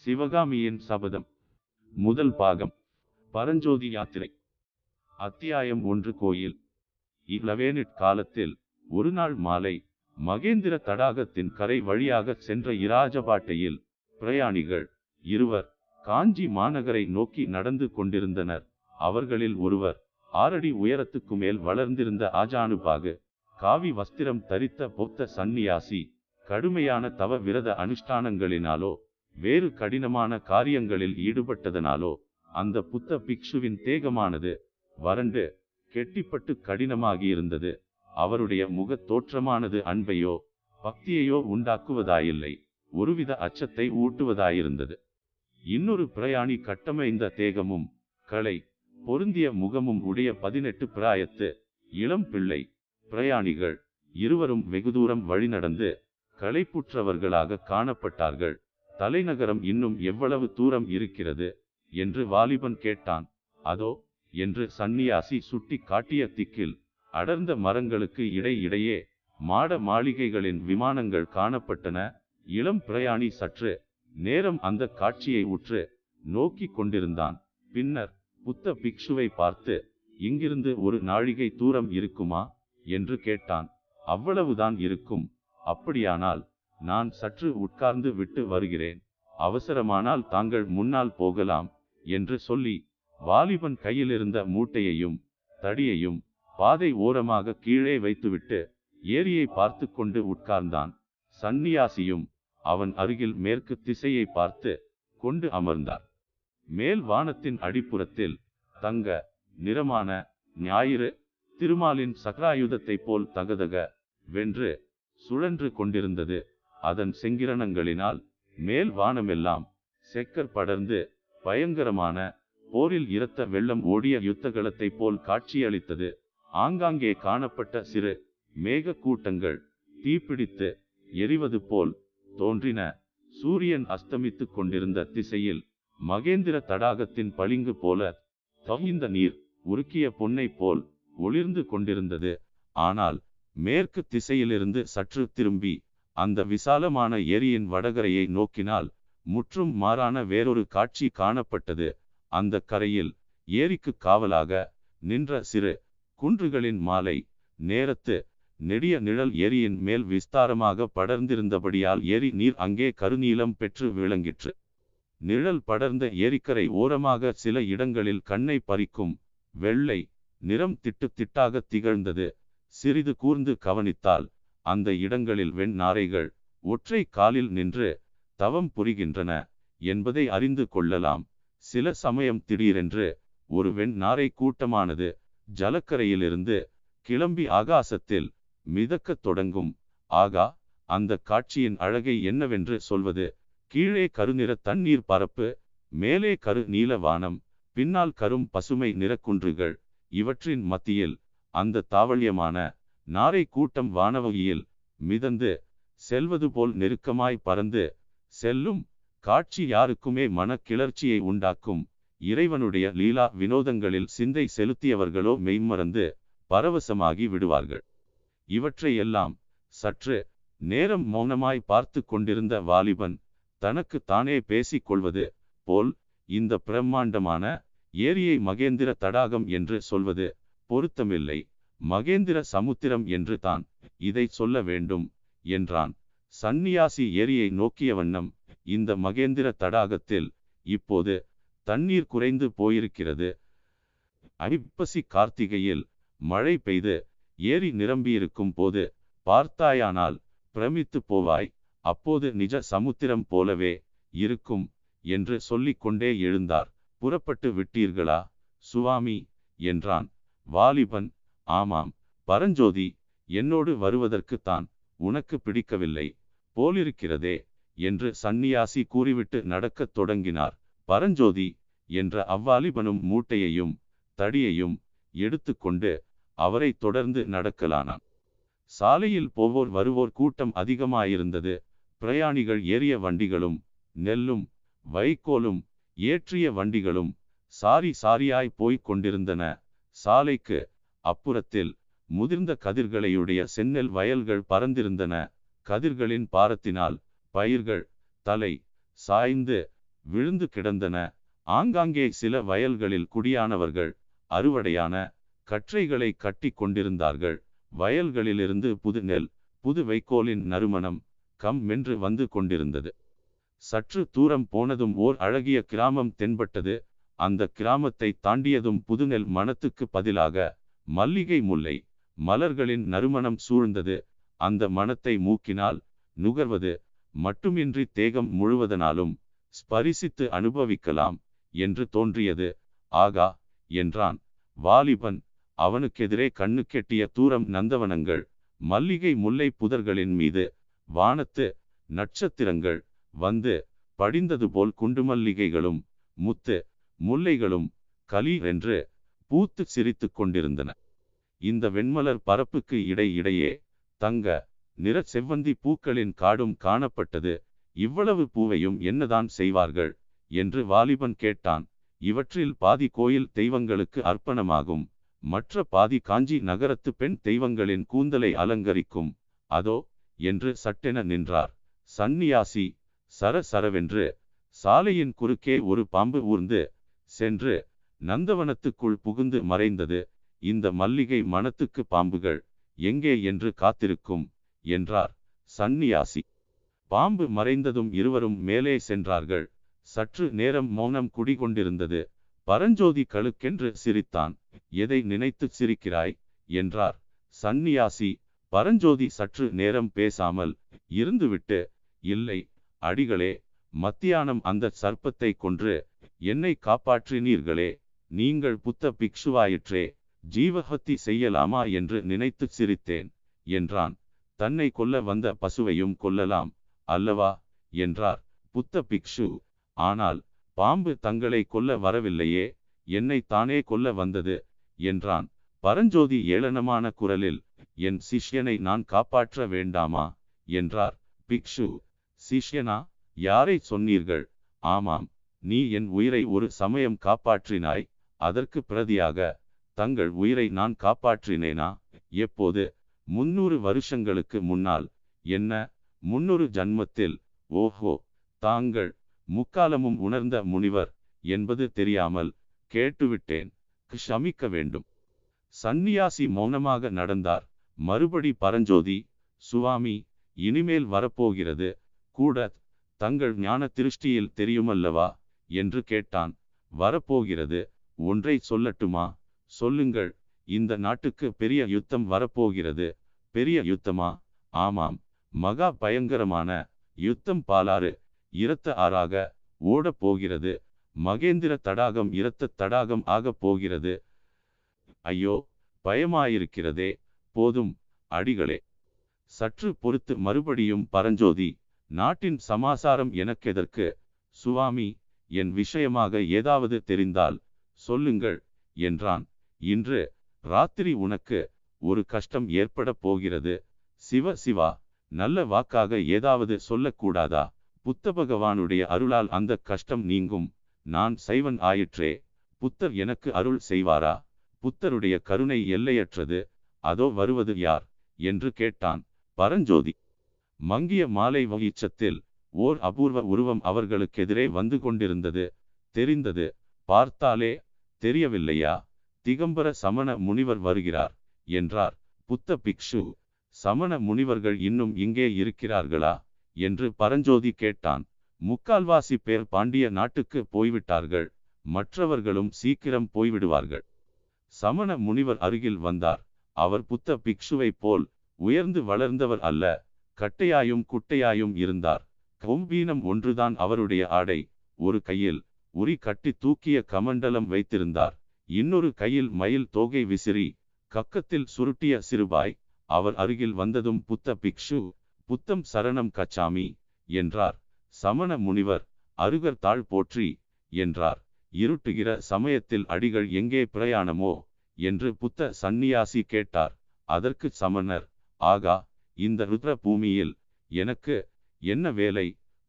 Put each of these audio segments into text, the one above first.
சிவகாமியின் சபதம். முதல் பாகம். பரஞ்சோதி யாத்திரை. அத்தியாயம் ஒன்று கோயில். இளவேனிட் காலத்தில் ஒரு நாள் மாலை மகேந்திர தடாகத்தின் கரை வழியாக சென்ற இராஜபாட்டையில் பிரயாணிகள் இருவர் காஞ்சி மாநகரை நோக்கி நடந்து கொண்டிருந்தனர். அவர்களில் ஒருவர் ஆறடி உயரத்துக்கு மேல் வளர்ந்திருந்த ஆஜானுபாகு காவி வஸ்திரம் தரித்த பொத்த சந்நியாசி கடுமையான தவ விரத அனுஷ்டானங்களினாலோ வேறு கடினமான காரியங்களில் ஈடுபட்டதனாலோ அந்த புத்த பிக்ஷுவின் தேகமானது வறண்டு கெட்டிப்பட்டு கடினமாகியிருந்தது. அவருடைய முகத் தோற்றமானது அன்பையோ பக்தியையோ உண்டாக்குவதாயில்லை. ஒருவித அச்சத்தை ஊட்டுவதாயிருந்தது. இன்னொரு பிரயாணி கட்டமைந்த தேகமும் களை பொருந்திய முகமும் உடைய பதினெட்டு பிராயத்து இளம் பிள்ளை பிரயாணிகள் இருவரும் வெகு தூரம் வழிநடந்து களைப்புற்றவர்களாக காணப்பட்டார்கள். தலைநகரம் இன்னும் எவ்வளவு தூரம் இருக்கிறது? என்று வாலிபன் கேட்டான். அதோ என்று சந்நியாசி சுட்டி காட்டிய திக்கில் அடர்ந்த மரங்களுக்கு இடையிடையே மாட மாளிகைகளின் விமானங்கள் காணப்பட்டன. இளம் பிரயாணி சற்று நேரம் அந்த காட்சியை உற்று நோக்கி கொண்டிருந்தான். பின்னர் புத்த பிக்ஷுவை பார்த்து இங்கிருந்து ஒரு நாழிகை தூரம் இருக்குமா? என்று கேட்டான். அவ்வளவுதான் இருக்கும். அப்படியானால் நான் சற்று உட்கார்ந்து விட்டு வருகிறேன். அவசரமானால் தாங்கள் முன்னால் போகலாம் என்று சொல்லி வாலிபன் கையிலிருந்த மூட்டையையும் தடியையும் பாதை ஓரமாக கீழே வைத்துவிட்டு ஏரியை பார்த்து கொண்டு உட்கார்ந்தான். சந்நியாசியும் அவன் அருகில் மேற்கு திசையை பார்த்து கொண்டு அமர்ந்தார். மேல் வானத்தின் அடிப்புறத்தில் தங்க நிறமான ஞாயிறு திருமாலின் சக்ராயுதத்தைப் போல் தகதக வென்று சுழன்று கொண்டிருந்தது. அதன் செங்கிரணங்களினால் மேல் வானமெல்லாம் செக்கர் படர்ந்து பயங்கரமான போரில் இரத்த வெள்ளம் ஓடிய யுத்தகலத்தைப் போல் காட்சியளித்தது. ஆங்காங்கே காணப்பட்ட சிறு மேக கூட்டங்கள் தீப்பிடித்து எரிவது போல் தோன்றின. சூரியன் அஸ்தமித்து கொண்டிருந்த திசையில் மகேந்திர தடாகத்தின் பளிங்கு போல தவிந்த நீர் உருக்கிய பொன்னை போல் ஒளிர்ந்து கொண்டிருந்தது. ஆனால் மேற்கு திசையிலிருந்து சற்று திரும்பி அந்த விசாலமான ஏரியின் வடகரையை நோக்கினால் முற்றும் மாறான வேறொரு காட்சி காணப்பட்டது. அந்த கரையில் ஏரிக்கு காவலாக நின்ற சிறு குன்றுகளின் மாலை நேரத்து நெடிய நிழல் ஏரியின் மேல் விஸ்தாரமாக படர்ந்திருந்தபடியால் ஏரி நீர் அங்கே கருநீலம் பெற்று விளங்கிற்று. நிழல் படர்ந்த ஏரிக்கரை ஓரமாக சில இடங்களில் கண்ணை பறிக்கும் வெள்ளை நிறம் திட்டு திட்டாக திகழ்ந்தது. சிறிது கூர்ந்து கவனித்தால் அந்த இடங்களில் வெண் நாரைகள் ஒற்றை காலில் நின்று தவம் புரிகின்றன என்பதை அறிந்து கொள்ளலாம். சில சமயம் திடீரென்று ஒரு வெண் நாரை கூட்டமானது ஜலக்கரையிலிருந்து கிளம்பி ஆகாசத்தில் மிதக்கத் தொடங்கும். ஆகா அந்த காட்சியின் அழகை என்னவென்று சொல்வது? கீழே கருநிற தண்ணீர் பரப்பு மேலே கரு நீல வானம் பின்னால் கரும் பசுமை நிறக்குன்றுகள் இவற்றின் மத்தியில் அந்த தாவளியமான நாரை கூட்டம் வானவகியில் மிதந்து செல்வது போல் நெருக்கமாய் பறந்து செல்லும் காட்சி யாருக்குமே மனக்கிளர்ச்சியை உண்டாக்கும். இறைவனுடைய லீலா வினோதங்களில் சிந்தை செலுத்தியவர்களோ மெய்மறந்து பரவசமாகி விடுவார்கள். இவற்றையெல்லாம் சற்று நேரம் மௌனமாய் பார்த்து கொண்டிருந்த வாலிபன் தனக்கு தானே பேசிக் கொள்வது போல் இந்த பிரம்மாண்டமான ஏரியை மகேந்திர தடாகம் என்று சொல்வது பொருத்தமில்லை. மகேந்திர சமுத்திரம் என்று தான் இதை சொல்ல வேண்டும் என்றான். சந்நியாசி ஏரியை நோக்கிய வண்ணம் இந்த மகேந்திர தடாகத்தில் இப்போது தண்ணீர் குறைந்து போயிருக்கிறது. ஐப்பசி கார்த்திகையில் மழை பெய்து ஏரி நிரம்பியிருக்கும் போது பார்த்தாயானால் பிரமித்து போவாய் அப்போது நிஜ சமுத்திரம் போலவே இருக்கும் என்று சொல்லிக் கொண்டே எழுந்தார். புறப்பட்டு விட்டீர்களா சுவாமி? என்றான். வாலிபன் ஆமாம் பரஞ்சோதி என்னோடு வருவதற்குத்தான் உனக்கு பிடிக்கவில்லை போலிருக்கிறதே என்று சந்நியாசி கூறிவிட்டு நடக்கத் தொடங்கினார். பரஞ்சோதி என்ற அவ்வாலிபனும் மூட்டையையும் தடியையும் எடுத்துக்கொண்டு அவரை தொடர்ந்து நடக்கலானான். சாலையில் போவோர் வருவோர் கூட்டம் அதிகமாயிருந்தது. பிரயாணிகள் ஏறிய வண்டிகளும் நெல்லும் வைக்கோலும் ஏற்றிய வண்டிகளும் சாரி சாரியாய் போய்க் கொண்டிருந்தன. சாலைக்கு அப்புறத்தில் முதிர்ந்த கதிர்களையுடைய செந்நெல் வயல்கள் பறந்திருந்தன. கதிர்களின் பாரத்தினால் பயிர்கள் தலை சாய்ந்து விழுந்து கிடந்தன. ஆங்காங்கே சில வயல்களில் குடியானவர்கள் அறுவடையான கற்றைகளை கட்டி கொண்டிருந்தார்கள். வயல்களிலிருந்து புது நெல் புது வைக்கோலின் நறுமணம் கம் மென்று வந்து கொண்டிருந்தது. சற்று தூரம் போனதும் ஓர் அழகிய கிராமம் தென்பட்டது. அந்த கிராமத்தை தாண்டியதும் புதுநெல் மனத்துக்கு பதிலாக மல்லிகை முல்லை. மலர்களின் நறுமணம் சூழ்ந்தது. அந்த மனத்தை மூக்கினால் நுகர்வது மட்டுமின்றி தேகம் முழுவதனாலும் ஸ்பரிசித்து அனுபவிக்கலாம் என்று தோன்றியது. ஆகா என்றான். வாலிபன் அவனுக்கெதிரே கண்ணு கெட்டிய தூரம் நந்தவனங்கள் மல்லிகை முல்லை புதர்களின் மீது வானத்து நட்சத்திரங்கள் வந்து படிந்தது போல் குண்டுமல்லிகைகளும் முத்து முல்லைகளும் கலி என்று பூத்து சிரித்து கொண்டிருந்தன. இந்த வெண்மலர் பரப்புக்கு இடை இடையே தங்க நிற செவ்வந்தி பூக்களின் காடும் காணப்பட்டது. இவ்வளவு பூவையும் என்னதான் செய்வார்கள் என்று வாலிபன் கேட்டான். இவற்றில் பாதி கோயில் தெய்வங்களுக்கு அர்ப்பணமாகும் மற்ற பாதி காஞ்சி நகரத்து பெண் தெய்வங்களின் கூந்தலை அலங்கரிக்கும். அதோ என்று சட்டென நின்றார். சந்நியாசி சர சரவென்று சாலையின் குறுக்கே ஒரு பாம்பு ஊர்ந்து சென்று நந்தவனத்துக்குள் புகுந்து மறைந்தது இந்த மல்லிகை மனத்துக்கு பாம்புகள் எங்கே என்று காத்திருக்கும்? என்றார் சந்நியாசி. பாம்பு மறைந்ததும் இருவரும் மேலே சென்றார்கள். சற்று நேரம் மௌனம் குடிகொண்டிருந்தது. பரஞ்சோதி கழுக்கென்று சிரித்தான். எதை நினைத்து சிரிக்கிறாய்? என்றார் சந்நியாசி. பரஞ்சோதி சற்று நேரம் பேசாமல் இருந்துவிட்டு இல்லை அடிகளே மத்தியானம் அந்த சர்ப்பத்தை கொன்று என்னை காப்பாற்றினீர்களே நீங்கள் புத்த பிக்ஷுவாயிற்றே ஜீவஹத்தி செய்யலாமா என்று நினைத்து சிரித்தேன் என்றான். தன்னை கொல்ல வந்த பசுவையும் கொல்லலாம் அல்லவா? என்றார். புத்த பிக்ஷு ஆனால் பாம்பு தங்களை கொல்ல வரவில்லையே என்னை தானே கொல்ல வந்தது? என்றான். பரஞ்சோதி ஏளனமான குரலில் என் சிஷ்யனை நான் காப்பாற்ற வேண்டாமா? என்றார். பிக்ஷு சிஷ்யனா? யாரை சொன்னீர்கள்? ஆமாம் நீ என் உயிரை ஒரு சமயம் காப்பாற்றினாய் அதற்கு பிரதியாக தங்கள் உயிரை நான் காப்பாற்றினேனா? எப்போது? முன்னூறு வருஷங்களுக்கு முன்னால். என்ன? முன்னூறு ஜன்மத்தில். ஓஹோ! தாங்கள் முக்காலமும் உணர்ந்த முனிவர் என்பது தெரியாமல் கேட்டுவிட்டேன். க்ஷமிக்க வேண்டும். சந்நியாசி மௌனமாக நடந்தார். மறுபடி பரஞ்சோதி சுவாமி இனிமேல் வரப்போகிறது. கூட தங்கள் ஞான திருஷ்டியில் தெரியுமல்லவா? என்று கேட்டான். வரப்போகிறது. ஒன்றை சொல்லட்டுமா? சொல்லுங்கள். இந்த நாட்டுக்கு பெரிய யுத்தம் வரப்போகிறது. பெரிய யுத்தமா? ஆமாம். மகா பயங்கரமான யுத்தம் பாலாறு இரத்த ஆறாக ஓடப் போகிறது. மகேந்திர தடாகம் இரத்த தடாகம் ஆகப் போகிறது. ஐயோ பயமாயிருக்கிறதே. போதும் அடிகளே. சற்று பொறுத்து மறுபடியும் பரஞ்சோதி நாட்டின் சமாசாரம் எனக்கெதற்கு? சுவாமி என் விஷயமாக ஏதாவது தெரிந்தால் சொல்லுங்கள் என்றான். இன்று ராத்திரி உனக்கு ஒரு கஷ்டம் ஏற்பட போகிறது. சிவ சிவா நல்ல வாக்காக ஏதாவது சொல்லக்கூடாதா? புத்த பகவானுடைய அருளால் அந்த கஷ்டம் நீங்கும். நான் சைவன் ஆயிற்றே புத்தர் எனக்கு அருள் செய்வாரா? புத்தருடைய கருணை எல்லையற்றது அதோ வருவது யார்? என்று கேட்டான் பரஞ்சோதி. மங்கிய மாலை வகிச்சத்தில் ஓர் அபூர்வ உருவம் அவர்களுக்கெதிரே வந்து கொண்டிருந்தது. தெரிந்தது பார்த்தாலே தெரியவில்லையா? திகம்பர சமண முனிவர் வருகிறார் என்றார். புத்த பிக்ஷு சமண முனிவர்கள் இன்னும் இங்கே இருக்கிறார்களா? என்று பரஞ்சோதி கேட்டான். முக்கால்வாசி பேர் பாண்டிய நாட்டுக்கு போய்விட்டார்கள் மற்றவர்களும் சீக்கிரம் போய்விடுவார்கள். சமண முனிவர் அருகில் வந்தார். அவர் புத்த பிக்ஷுவைப் போல் உயர்ந்து வளர்ந்தவர் அல்ல கட்டையாயும் குட்டையாயும் இருந்தார். கொம்பீனம் ஒன்றுதான் அவருடைய ஆடை ஒரு கையில் உரி கட்டி தூக்கிய கமண்டலம் வைத்திருந்தார். இன்னொரு கையில் மயில் தோகை விசிறி கக்கத்தில் சுருட்டிய சிறுபாய் அவர் அருகில் வந்ததும் புத்த பிக்ஷு புத்தம் சரணம் கச்சாமி என்றார். சமண முனிவர் அருகர் தாழ் போற்றி என்றார். இருட்டுகிற சமயத்தில் அடிகள் எங்கே பிரயாணமோ என்று புத்த சந்நியாசி கேட்டார். அதற்கு சமணர் ஆகா இந்த ருத்ர பூமியில் எனக்கு என்ன வேலை?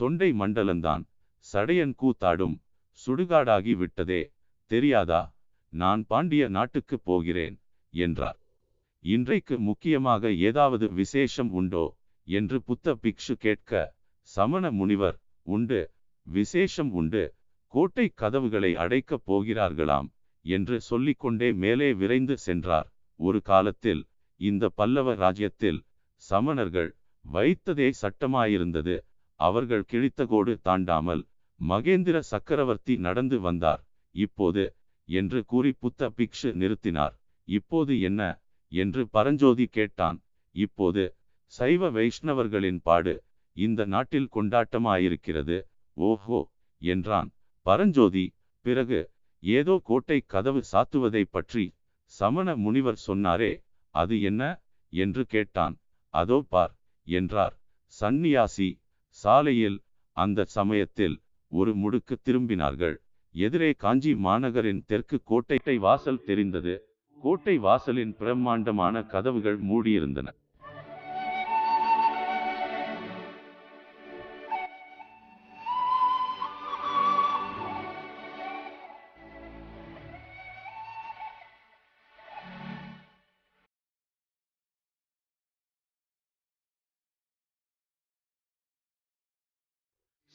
தொண்டை மண்டலந்தான் சடையன் கூத்தாடும் சுடுகாடாகி விட்டதே. தெரியாதா? நான் பாண்டிய நாட்டுக்கு போகிறேன் என்றார். இன்றைக்கு முக்கியமாக ஏதாவது விசேஷம் உண்டோ? என்று புத்த பிக்ஷு கேட்க சமண முனிவர் உண்டு விசேஷம் உண்டு கோட்டை கதவுகளை அடைக்கப் போகிறார்களாம் என்று சொல்லிக்கொண்டே மேலே விரைந்து சென்றார். ஒரு காலத்தில் இந்த பல்லவ ராஜ்யத்தில் சமணர்கள் வைத்ததே சட்டமாயிருந்தது அவர்கள் கிழித்தகோடு தாண்டாமல் மகேந்திர சக்கரவர்த்தி நடந்து வந்தார். இப்போது என்று கூறி புத்த பிக்ஷு நிறுத்தினார். இப்போது என்ன? என்று பரஞ்சோதி கேட்டான். இப்போது சைவ வைஷ்ணவர்களின் பாடு இந்த நாட்டில் கொண்டாட்டமாயிருக்கிறது. ஓஹோ! என்றான். பரஞ்சோதி பிறகு ஏதோ கோட்டை கதவு சாத்துவதை பற்றி சமண முனிவர் சொன்னாரே அது என்ன? என்று கேட்டான். அதோ பார் என்றார். சந்நியாசி சாலையில் அந்த சமயத்தில் ஒரு முடுக்கு திரும்பினார்கள். எதிரே காஞ்சி மாநகரின் தெற்கு கோட்டை வாசல் தெரிந்தது. கோட்டை வாசலின் பிரம்மாண்டமான கதவுகள் மூடியிருந்தன.